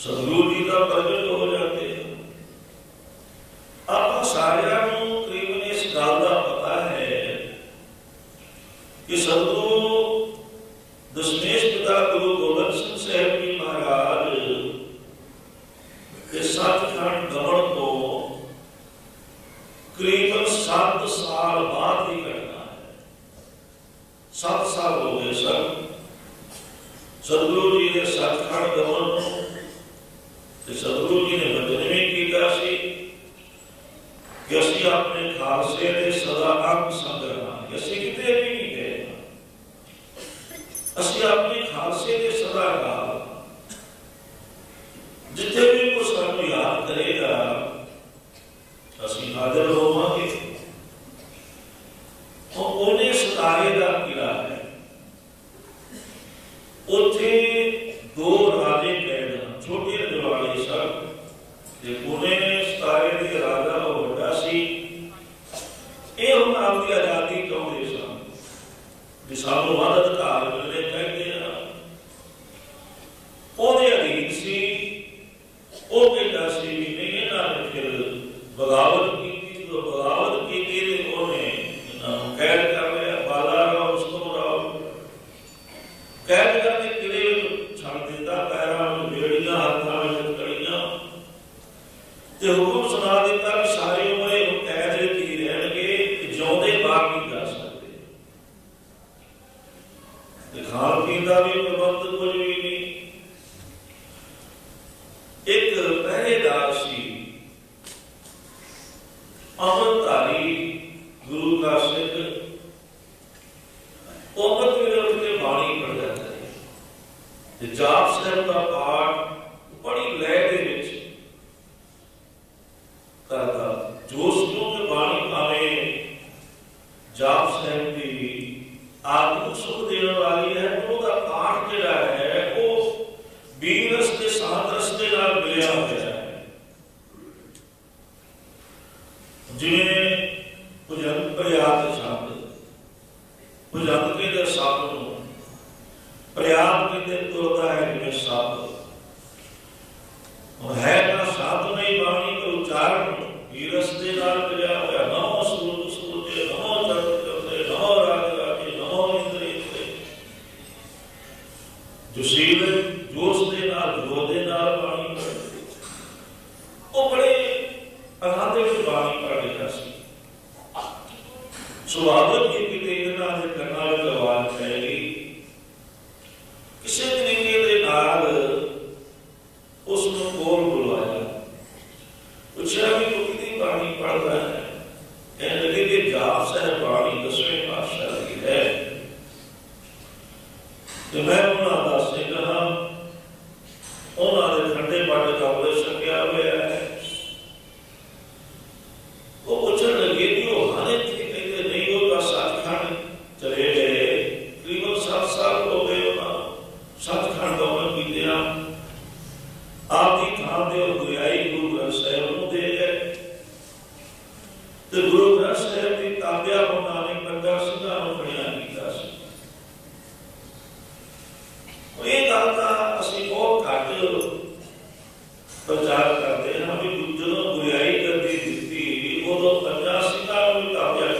ਸਤਿਗੁਰੂ ਜੀ ਦਾ ਪ੍ਰਗਟ ਹੋ ਜਾਂਦੇ ਆ। ਆਪਾਂ ਸਾਰਿਆਂ ਨੂੰ ਕਰੀਬਨ ਇਸ ਗੱਲ ਦਾ ਪਤਾ ਹੈ ਕਿ ਸਤਿਗੁਰੂ ਅਸੀਂ ਆਪਣੇ ਖਾਲਸੇ ਦੇ ਸਦਾ ਅੰਗ ਸੰਗਰਾਮ ਅਸੀਂ ਕਿਤੇ ਵੀ ਨਹੀਂ ਗਏ। ਅਸੀਂ ਆਪਣੇ ਖਾਲਸੇ ਦੇ ਸਦਾ ਗਾਹ Salvo ਤੇ ਖਾਣ ਪੀਣ ਦਾ ਵੀ ਗੋਦੇ ਨਾਲ ਬਾਣੀ ਪੜ੍ਹਦੇ ਉਹ ਸੀ। ਸੁਭਾਵਕ 我要知道到底。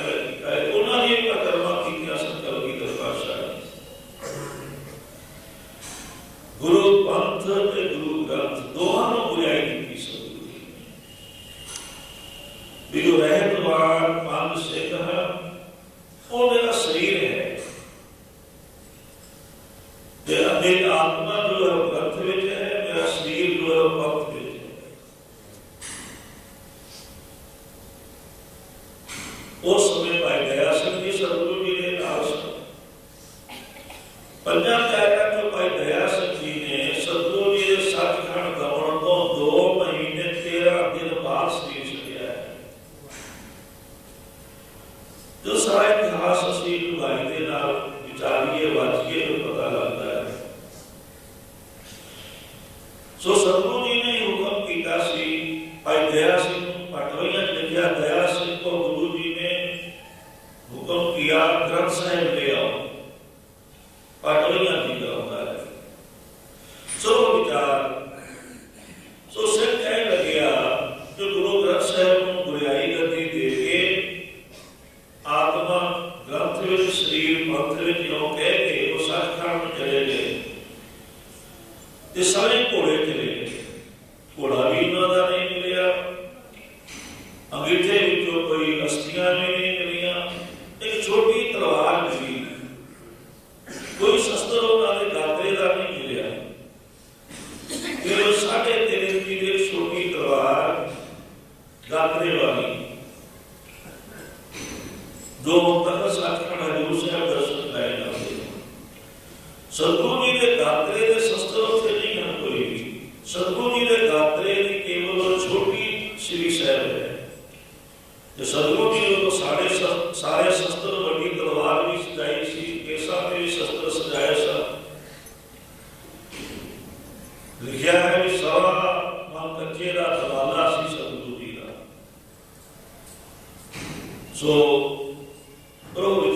Ahora So, probably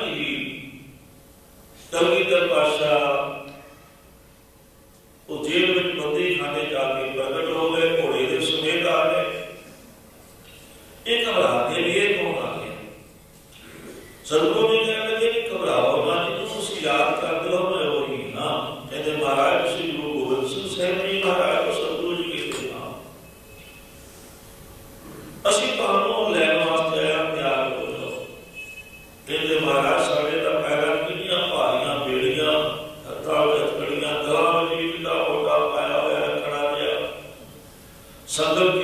ਨਾਲ ਹੀ ਤਲਵੀਦਰ ਪਾਸ਼ਾ ਉਹ ਜੇਲ੍ਹ ਅੱਖਾਂ ਵਿੱਚ ਕੜੀਆਂ ਗਲਾਂ ਵਿੱਚ ਵੀ ਦਾ ਹੋਟਾ ਪਾਇਆ ਹੋਇਆ ਖੜਾ ਰਿਹਾ ਸੰਗਤ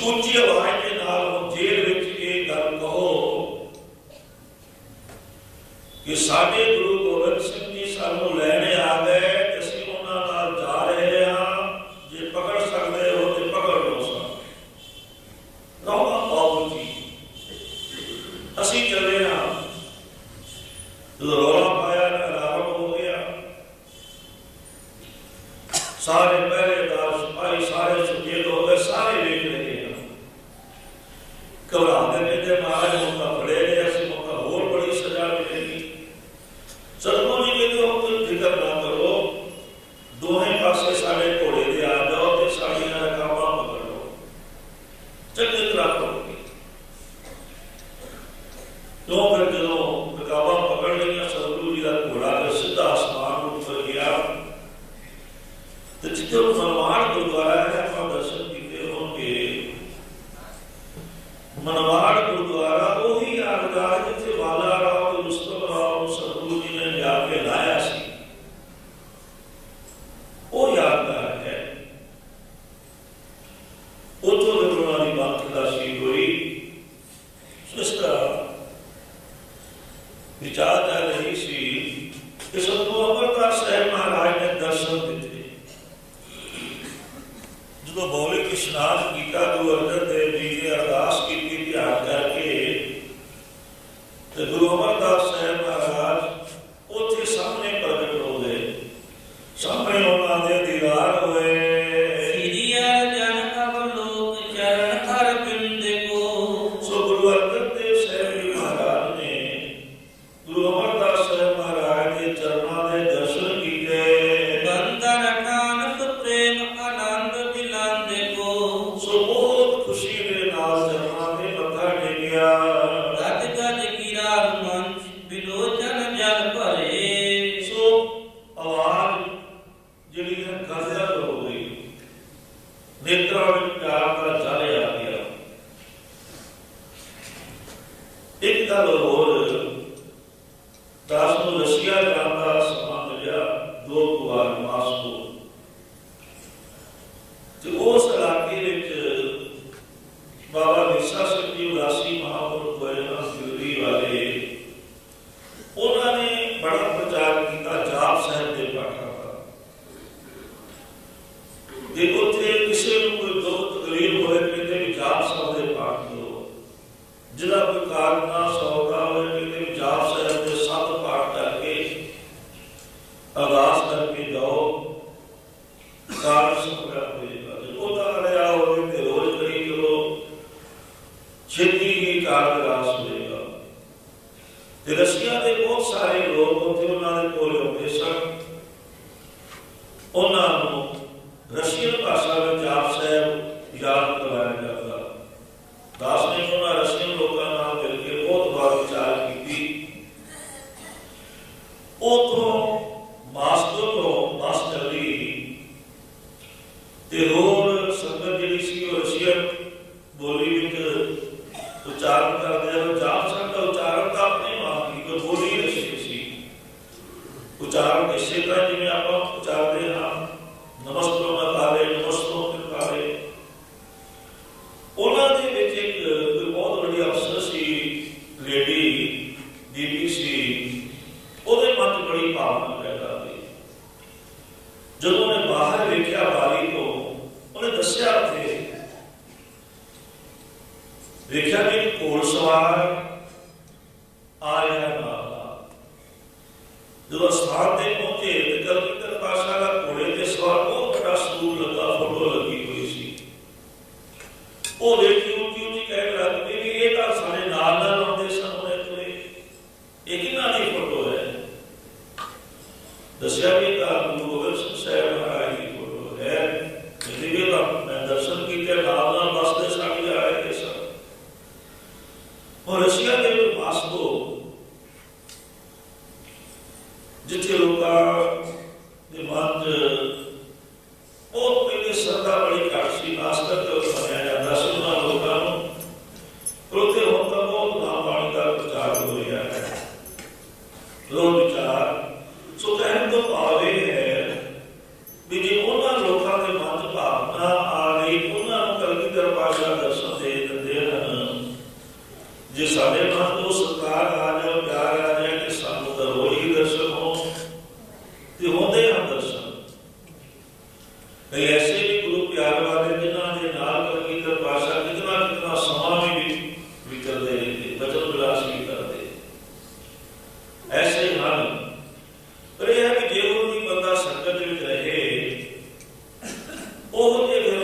discute Go on, then, then, uh, ਜਿਹੜੀ ਹੈ ਗਰਜਾ ਹੋ ਗਈ ਨੇਤਰਾਂ ਵਿੱਚ ਪਿਆਰ The Soviet uh, movements have Oğlum evine